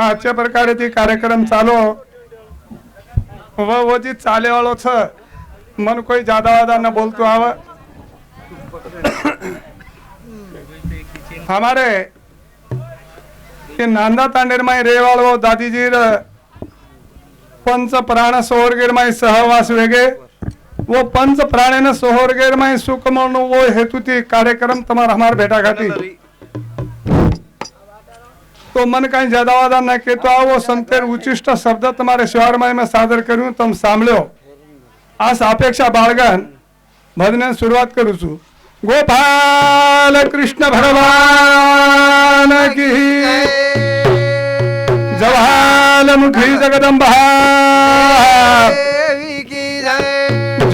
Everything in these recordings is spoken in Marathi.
अशा प्रकारे ते कार्यक्रम चालो. वजी चाले वाळो छ मन कोई जादा वादा न बोलतो आव. हमारे नांदा तांडेर माई रे वो दादीजी पंच प्राण सोहरगेर माई सहवास वेगे. वो पंच प्राणे न सोहरगेर माई सुख मन वो हेतु ती कार्यक्रम तुम्हाला हमार भेटा घाटी. તો મને કઈ જ્યાદા વાદા ના કહેતો આવો સંતેર ઉચિષ્ટ શબ્દ તમારે શહેરમાં મેં સાદર કર્યું, તમે સાંભળ્યો. આ સાપેક્ષા બાળગન ભજને શરૂઆત કરું છું. ગોપાલ કૃષ્ણ ભગવાન કી જવાલ મુખી જગદંબા.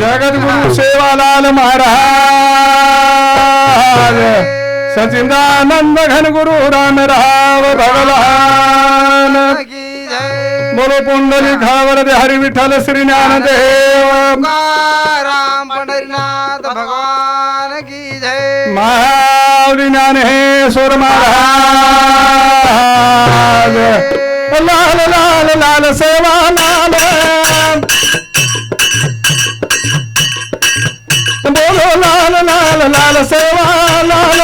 જગદગુરુ સેવાલાલ મહારાજ. सचिदानंद घनगुरु राम राव भगवान बोलो पुंडली खावर दे हरि विठल श्री ज्ञान देव राम भगवान की जय। महावरी ज्ञान हे सुर महाराज लाल लाल लाल सेवा लाल बोलो लाल లాల లాల సేవ లాల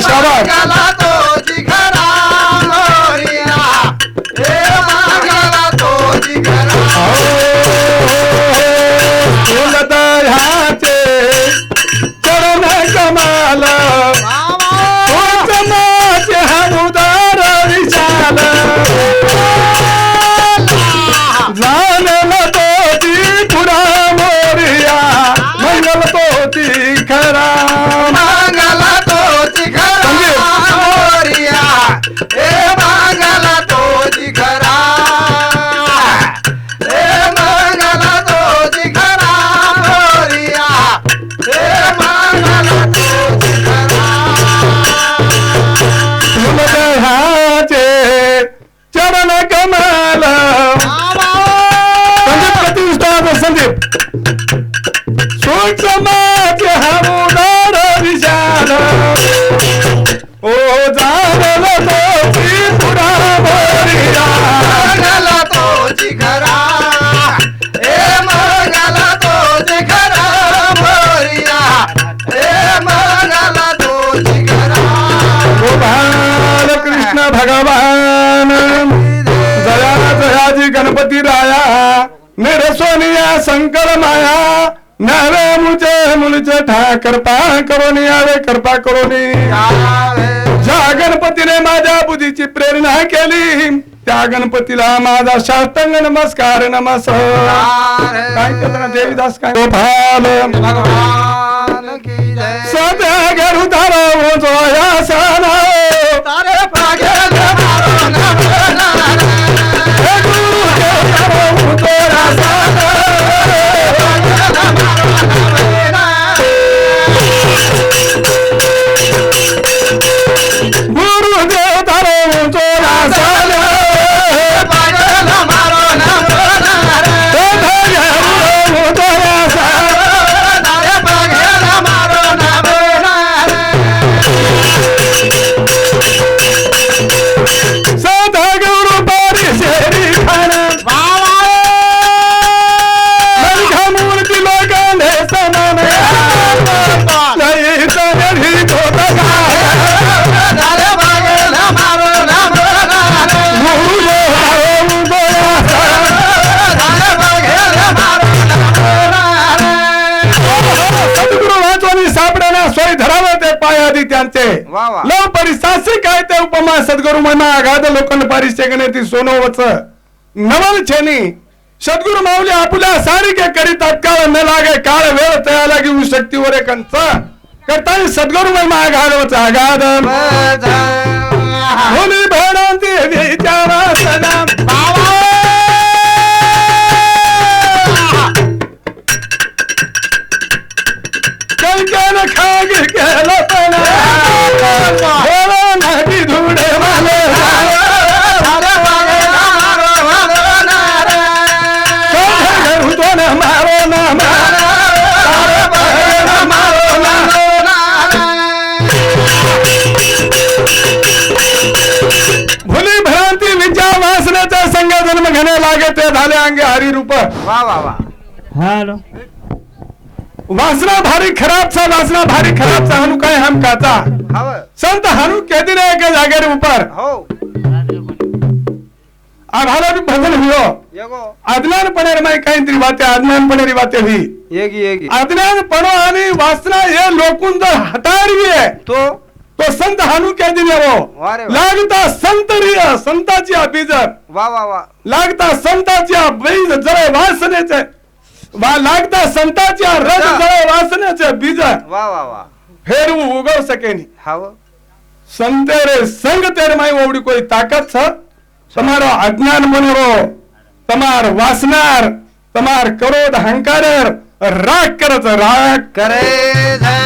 Şaban. संदीप सूक्ष्माचे हमुदार विशाल ओ जाणल सोनिया शंकर माया नवे मुझे मुलचे ठाकर पा करोनी आवे कृपा करोनी. ज्या गणपतीने माझ्या बुद्धीची प्रेरणा केली त्या गणपतीला माझा शास्त्रांग नमस्कार नमस काय करणार देवीदास काय? गोपाल. जय. सध्या घरू धारा जोया साना. सद्गुरु महिमा अगाध लोखंड पारिश्य गणेती सोनोवच. नवल छेनी. सद्गुरु माऊली आपुल्या सारिके करी तात्काळ न लागे काळ वेळ तया लागी शक्तीवर कंच करता सद्गुरु महिमा अगाधवच अगाध ते झाले अंगे हरी रूप. वा वा वा. હાલો वासना भारी खराब सा वासना भारी खराब सा हनु काय हम काचा हव. संत हनु कहते रहे के जागे ऊपर. हो. आभाला भी भजन हुयो। येगो अज्ञान पणे माई काहीतरी वाते अज्ञान पणे वाते हुई। येगी येगी अज्ञान पणो आणि वासना हे लोकून जर हटारवी आहे तो तो संत हानू काय दिले हो वा रे वा. लागता संत रिय संताची बीजर वा वा वा लागता संताच्या बीज जळ वासनेचे वा लागता संताच्या रज जळ वासनेचे बीज वा वा वा फेरवू उगव सकेनी हव संते रे संग तेरे माई ओवडी कोई ताकत छ તમારો અજ્ઞાન બનેરો તમાર વાસનાર તમાર ક્રોધ અહંકાર રાગ કરત રાગ करे હવે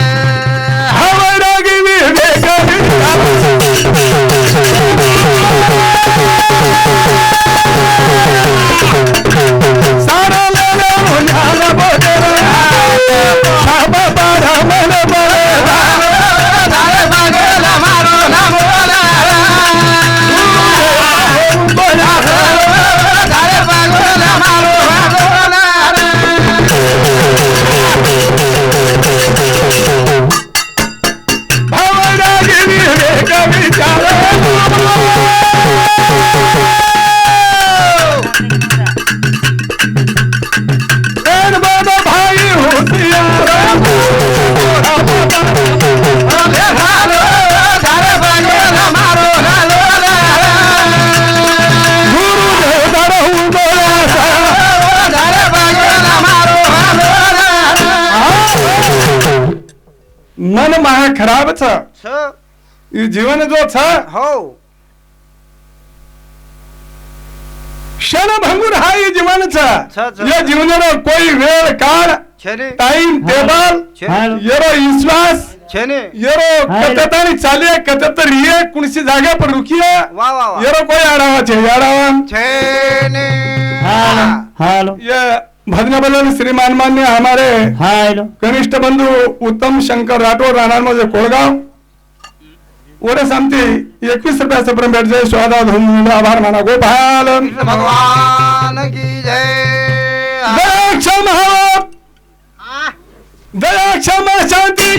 એ જીવન જો છે હો ક્ષણ ભંગુર હા એ જીવન છે એ જીવનનો કોઈ વેળ કાળ ટાઈમ ટેબલ એરો વિશ્વાस એરો કતતાની ચાલે કતત રીએ કુણસી જાગે પર રૂકીએ એરો કોઈ આડાવા છે આડાવા છે ને હાલો હાલો એ ભજનબલન શ્રી માનમાન્ય અમારે હાલો કનિષ્ઠ બંધુ ઉત્તમ શંકર રાઠોડ રાણાનો જે કોળગાંવ कोळगाव वरे सांगते एकवीस रुपयाचं पर्यंत भेट जाईल स्वादा धूम आभार माना गोपाल कृष्ण भगवान की जय दया क्षमा दया क्षमा शांती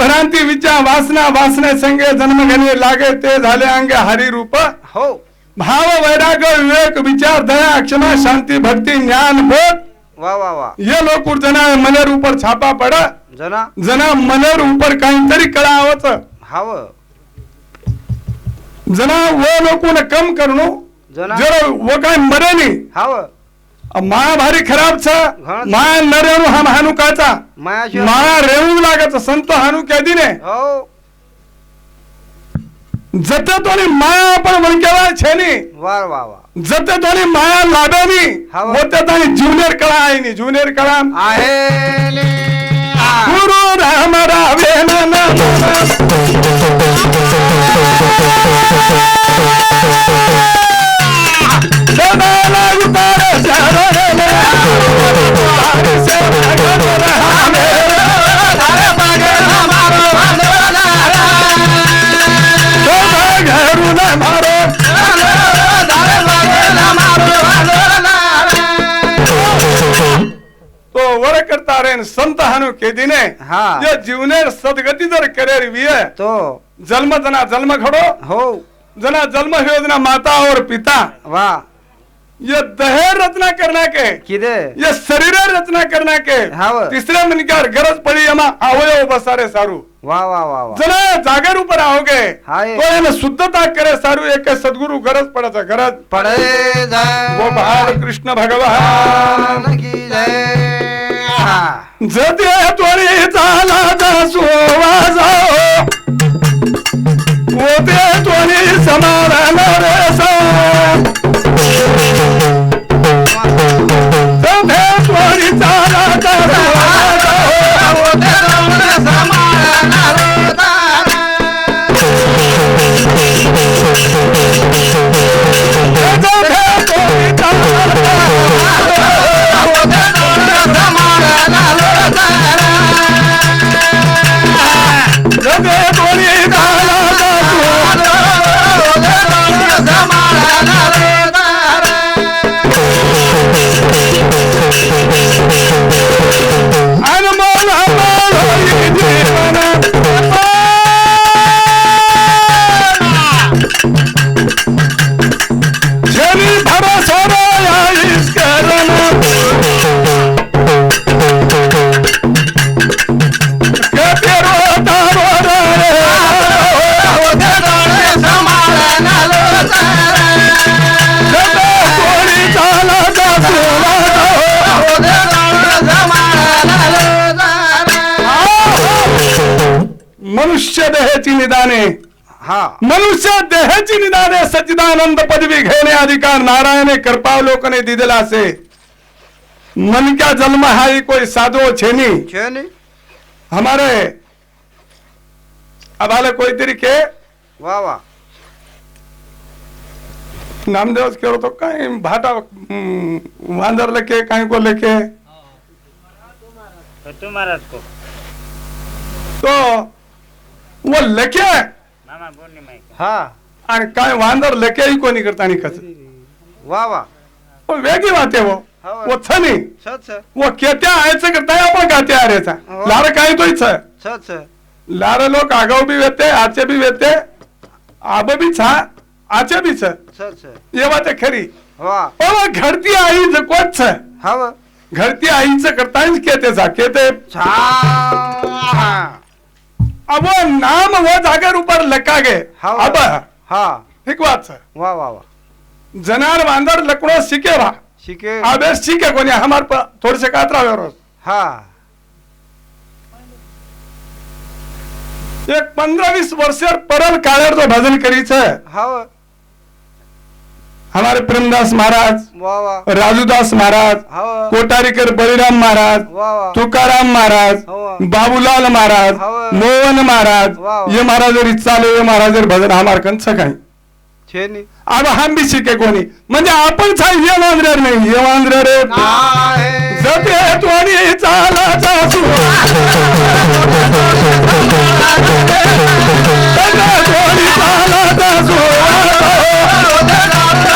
भ्रांती विचार वासना वासने संगे जन्म घेणे लागे ते झाले अंगे हरी रूप हो. भाव वैराग्य विवेक विचार दया क्षमा शांति भक्ति ज्ञान बोध. वा वा वा. ये लोक जना मनेर ऊपर छापा पड. जना? जना मनेर ऊपर काहीतरी कळावच. हाव जना वो लोकून कम करणो. जना? जर वो काय मरे नाही हाव मा भारी खराब छ घण. मा न रेणू हा हानू काचा मायाशिवाय मा रेणू लागत संत हानू कधी ने हो. जते तोनी माया पण म्हणकेला छेनी. वा वा वा जते तोनी माया लाडनी हाव. होते तानी ज्युनियर कळा आहे नी ज्युनियर कळा आहे आणि संत हानू केदीने हा. जे जीवने सदगती जर करेर विये तो जन्म जना जन्म खडो हो जना जन्म योजना माता और पिता वा ये दहेर रचना करना के किदे ये शरीर रचना करना के हाव. तिसऱ्या मनक्यावर गरज पडी एमा अवयव बसारे सारू वा वा वा वा जरा जागर ઉપર आओगे हाय. तो એને શુદ્ધતા કરે સારું એક સદગુરુ ગરજ પડે છે ગરજ पड़े जय ગોપાલ કૃષ્ણ ભગવાન की जय हा. जते त्वरी चाला दासो वाजो ओते त्वरी समाधान रे मनुष्य देहाची निदाने हा मनुष्य देहाची निदाने सच्चिदानंद पदवी घेणे अधिकार नारायणे कृपावलोकने दिलेला असे मन क्या जन्म हाई कोई साधो छेनी છે ને हमारे अब आले कोई तरीके वा वा नामदेव करो तो कहीं भाटा हम्म, वांदर लेके कहीं को लेके तो तू महाराज को तो वो लेके हा. आणि काय वांदर लेके ही कोणी करता नाही कस? वा वा. वो वेगळी बात आहे वो. हा. वो. छ नाही छ छ वो केत्या आयचं करताय आपण गात्या आरेचा. हो. लार छ छ छ लार लोक आगाऊ बी वेते आचे बी वेते. आब बी छा आचे बी छ ये बात आहे खरी. वा. घडती आई ज कोच छ हव घडती आईचं करताय केतेचा केते. छा. अब वो नाम वो जागर ऊपर लका गे हा अब. हा. ठीक बात छ वा वा वा. जनार वांदर लकड़ो सीखे भा शिके. अबे सीखे कोणी हमार पर थोड़े से कातरा व्यवरोज हा. एक पंद्रह बीस वर्षर परल काळेर जो भजन करी छ हव हमारे प्रेमदास महाराज राजूदास महाराज कोटारीकर बळीराम महाराज तुकाराम महाराज हो. बाबूलाल महाराज हो. मोहन महाराज. ये महाराज चालू ये महाराज भजन काही। છે ને अब हम बी शिके कोणी। म्हणजे आपण छान ये वांद्र्यार नाही ये वांद्र्यार रे. जते चालाचा सुवास.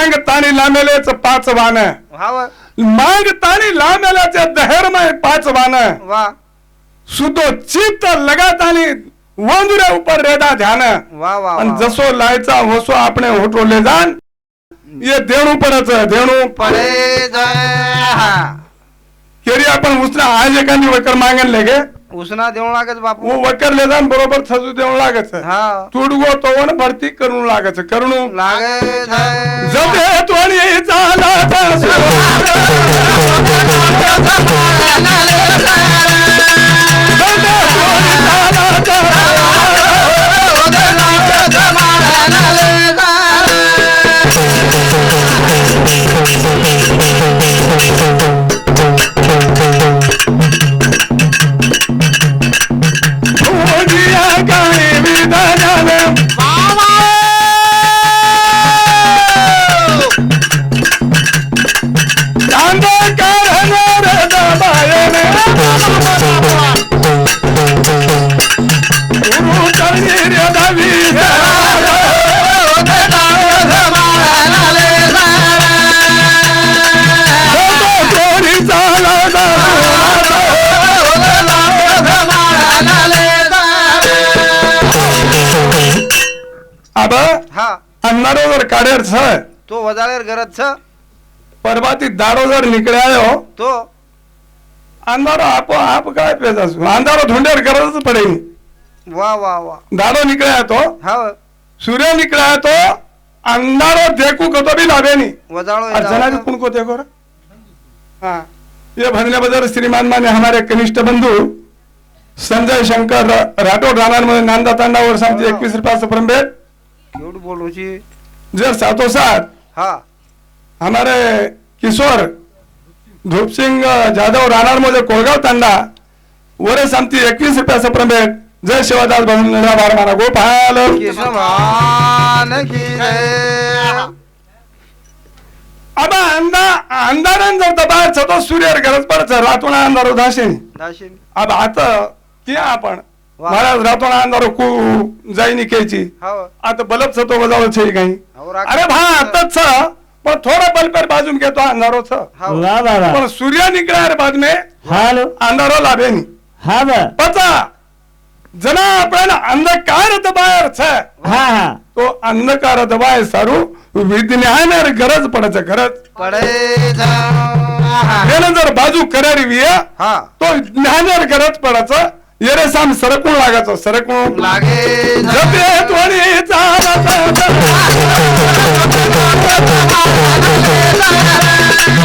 मांग ताणी लामेलेच पाच वान वाव मांग ताणी लामेल्याचे दहेरमय पाच वान वा. सुतो चित्त लगातानी वांदुरे उपर रेदा ध्यान. वा वा जसो लायचा वसो आपणे होटो ले जान ये देणू पडच देणू पडे जाय केरी आपण उसना आज एकानी वकर मागन लेगे उसना देऊ लागत बापू. वटरले जाण बरोबर सजू देऊ लागत हा. तुडगो तोवण भरती करून लागत करून लागत जमे આબા હા અંધારો જર કાઢેર છે તો વધારે ગરજ છે પરવાથી દાડો જર નીકળ્યો તો અંધારો આપો આપ કાય પેદા છું અંધારો ઢૂંઢેર ગરજ જ પડે નહીં. વાહ વાહ વાહ દાડો નીકળ્યા તો હા સૂર્ય નીકળ્યા તો અંધારો देखू कतो भी लावे नहीं વધારો और जना भी कुण को देखो रे હા ये भजने बदर श्रीमान माने हमारे कनिष्ठ बंधु संजय शंकर रा- राठोड राहणार मध्ये नांदा तांडा वर सांगते एकवीस रुपयाचं परंबेट क्यों बोलू जर साथो साथ हाँ. हमारे किशोर धूप सिंह जाधव राणार मोजे कोळगाव तांडा वरे सांगती एकवीस रुपया सप्रमेट जय शिवादास बहुन लढा बार मारा गोपाल अब अंदा अंधारान जर दबा सतो सूर्यार गरज पडत रातोना अंधार उदासीन. अब आता ते आपण महाराज रातोना अंधारो कु जाईनी केची आता बलब सतो बजाव छे काही. अरे भा आताच पण थोडा बल्ब बाजून घेतो अंधारो पण सूर्य निकला रे बाद में अंधारो लाभे नी. पचा. जना आपण अंधकार दबायर छे तो अंधकार दबाय सारू विज्ञान गरज पडच गरज पडे जर बाजू करारी विया तो ज्ञानार गरज पडायचं. येरे साम सरकून लागायचं सरकून. लागे. जपे त्वरी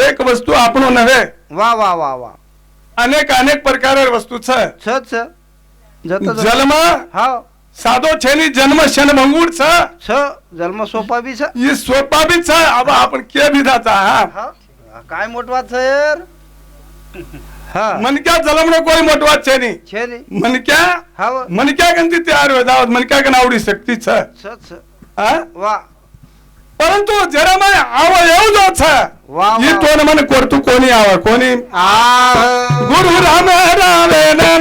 એક વસ્તુ આપણું નવે વાહ વાહ વાહ વાહ અનેક અનેક પ્રકારે વસ્તુ છે છે છે જલમાં હા સાદો છે ની જન્મ શનભંગુર છે છે જન્મ સોપા બી છે એ સોપા બી છે હવે આપણ કે બીધા છે હા કાય મોટી વાત છે યાર હા મનક્યા જલમનો કોઈ મોટી વાત છે નહીં છે નહીં મનક્યા હા મનક્યા ગંતી તૈયાર હોય દાવત મનક્યા ગન આવડી શક્તિ છે છે છે હા વાહ પરંતુ જરા મને આવો એવું જો છે વાહ, ઈ વાહ. તો મને કોરતું કોની આવે કોની આ ગુરુ રામ રાવે ને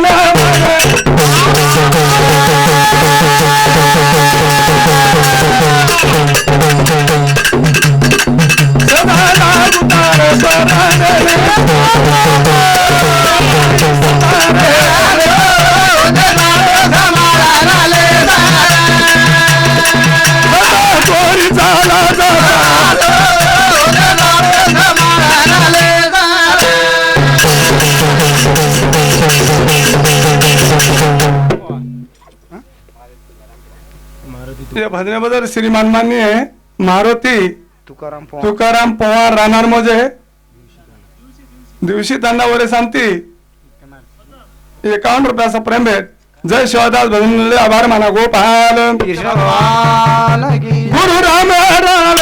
हजरेबदर श्री मानमान्य मारुती तुकाराम पवार। राहणार मजे दिवशी त्यांना वरे सांगती एकावन्न रुपयाचा प्रेम भेट। जय शिवदास भजनले आभार माना गोपाल। गुरु राम राम।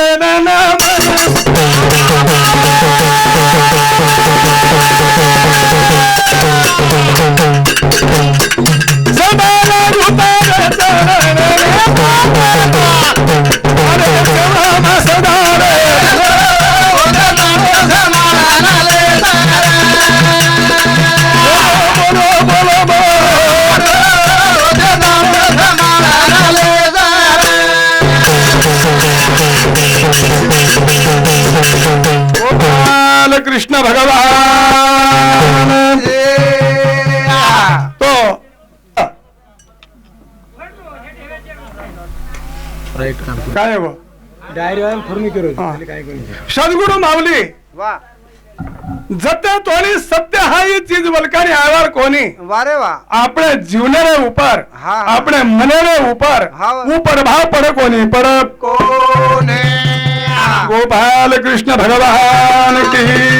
काय आहे बुवा? डायरी वाला फर्मी करू हा. काय करू सद्गुरु माऊली वा जत्या तोनी सत्य हा ही चीज वलकानी आवर कोणी वारे वा આપણે જીવનાને ઉપર હા. આપણે મનેને ઉપર હા. ઉપર ભાવ પડે કોની પર कोने ગોપાલ કૃષ્ણ ભગવાન કી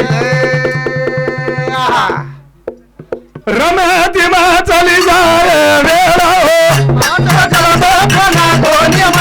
રમતી માં ચલી જાય વેળા હો રમતી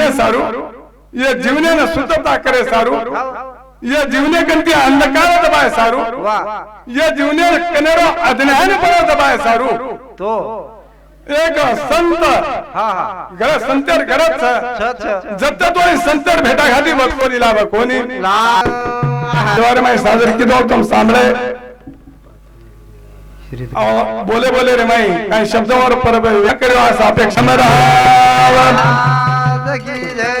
जीवने सारू ये जीवने न शुद्धता करे सारू ये जीवने गंती अंधकार दबाए सारू ये जीवने कनेरो अज्ञान पर दबाए सारू. तो. एक संत हा हा. घर संतर छ जप्त तो संतर भेटा कोणी लाल द्वारे मैं सादर की दो तुम सांभळे. अहो, बोले बोले रे माई काही शब्दावर पर व्यक्त करू असा अपेक्षा I get it.